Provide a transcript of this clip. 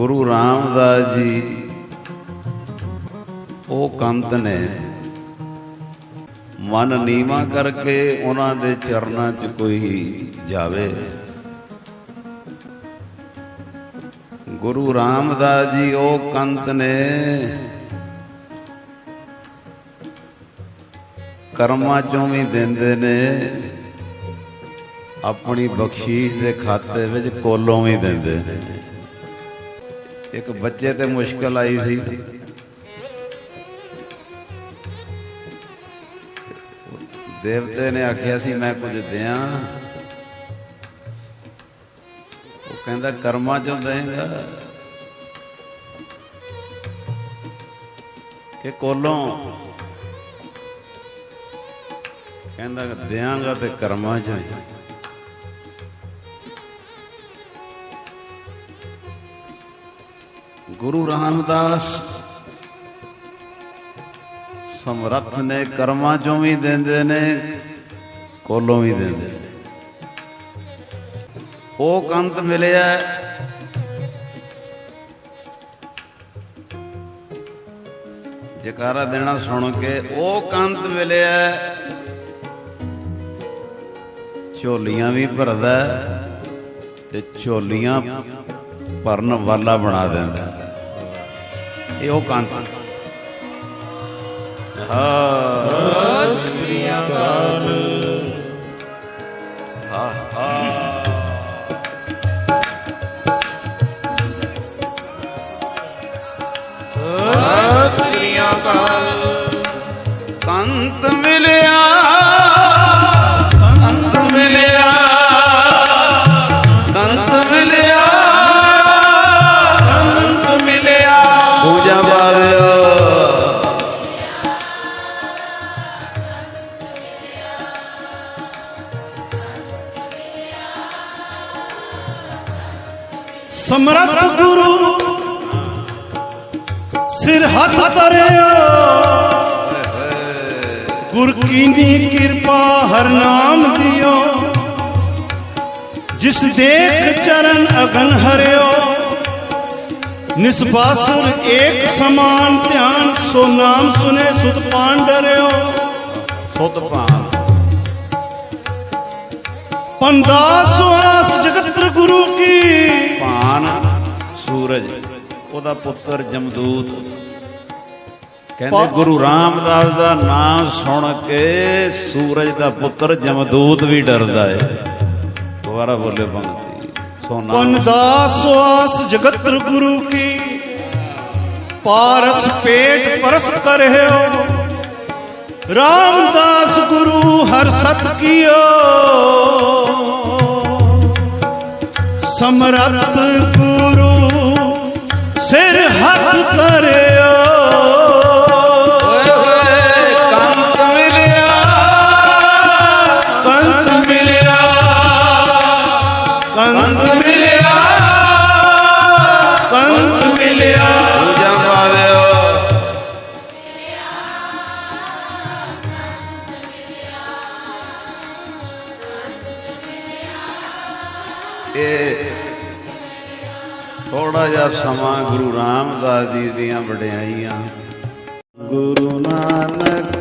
ਗੁਰੂ ਰਾਮਦਾਸ ਜੀ, ਉਹ ਕੰਤ ਨੇ ਮਨ ਨੀਵਾ ਕਰਕੇ ਉਹਨਾਂ ਦੇ ਚਰਨਾਂ 'ਚ ਕੋਈ ਜਾਵੇ। ਗੁਰੂ ਰਾਮਦਾਸ ਜੀ, ਉਹ ਕੰਤ ਨੇ ਕਰਮਾਂ ਚੋਂ ਵੀ ਦਿੰਦੇ ਨੇ, ਆਪਣੀ ਬਖਸ਼ੀਸ਼ ਦੇ ਖਾਤੇ ਵਿੱਚ ਕੋਲੋਂ ਵੀ ਦਿੰਦੇ ਨੇ। ਇੱਕ ਬੱਚੇ ਤੇ ਮੁਸ਼ਕਲ ਆਈ ਸੀ। ਦੇਵਤੇ ਨੇ ਆਖਿਆ ਸੀ, ਮੈਂ ਕੁਝ ਦਿਆਂ। ਉਹ ਕਹਿੰਦਾ, ਕਰਮਾਂ ਚੋਂ ਦੇਂਗਾ। ਕਿ ਕੋਲੋਂ? ਕਹਿੰਦਾ, ਦਿਆਂਗਾ ਤੇ ਕਰਮਾਂ ਚੋਂ ਗੁਰੂ ਰਾਮਦਾਸ, ਸਮਰੱਥ ਨੇ ਕਰਮਾਂ ਚੋਂ ਵੀ ਦਿੰਦੇ ਨੇ, ਕੋਲੋਂ ਵੀ ਦਿੰਦੇ ਨੇ। ਉਹ ਕੰਤ ਮਿਲਿਆ, ਜਕਾਰਾ ਦੇਣਾ ਸੁਣ ਕੇ ਉਹ ਕੰਤ ਮਿਲਿਆ, ਝੋਲੀਆਂ ਵੀ ਭਰਦਾ ਤੇ ਝੋਲੀਆਂ ਭਰਨ ਵਾਲਾ ਬਣਾ ਦਿੰਦਾ। ਇਹ ਉਹ ਕੰਤ। ਸ੍ਰੀ ਅਕਾਲ ਹਾਂ ਹਾਂ ਸ੍ਰੀ ਅਕਾਲ। ਕੰਤ ਮਿਲਿਆ। ਪੂਜਾ ਪਾਵਿਓ ਗੁਰੂ, ਸਿਰ ਹੱਥ ਧਰਿਓ। ਗੁਰ ਕੀਨੀ ਕਿਰਪਾ ਹਰ ਨਾਮ ਦਿਓ। ਜਿਸ ਦੇਖ ਚਰਨ ਅਗਨ ਹਰਿਓ। ਨਿਸਬਾਸੁਰ ਏਕ ਸਮਾਨ ਧਿਆਨ ਸੋ ਨਾਮ ਸੁਨੇ ਸੁਧ ਪਾਨ ਡਰਿਓ। ਸੁਧ ਭਾਨ ਪੰਦਾ ਸੁਆਸ ਜਗਤਰ ਗੁਰੂ ਕੀ? ਭਾਨ ਸੂਰਜ ਉਹਦਾ ਪੁੱਤਰ ਜਮਦੂਤ। ਕਹਿੰਦੇ ਗੁਰੂ ਰਾਮਦਾਸ ਦਾ ਨਾਮ ਸੁਣ ਕੇ ਸੂਰਜ ਦਾ ਪੁੱਤਰ ਜਮਦੂਤ ਵੀ ਡਰਦਾ ਹੈ ਦੁਬਾਰਾ ਬੋਲੇ ਬੰਤੀ ਸੋਨਾ ਪਨਦਾਸ ਆਸ ਜਗਤਰ ਗੁਰੂ ਕੀ ਪਾਰਸ ਪੇਟ ਪਰਸ ਕਰਿਓ ਰਾਮਦਾਸ ਗੁਰੂ ਹਰ ਸਤ ਕੀਓ ਸਮਰੱਥ ਗੁਰੂ ਸਿਰ ਹੱਥ ਥੋੜਾ ਜਿਹਾ ਸਮਾਂ ਗੁਰੂ ਰਾਮਦਾਸ ਜੀ ਦੀਆਂ ਵਡਿਆਈਆਂ। ਗੁਰੂ ਨਾਨਕ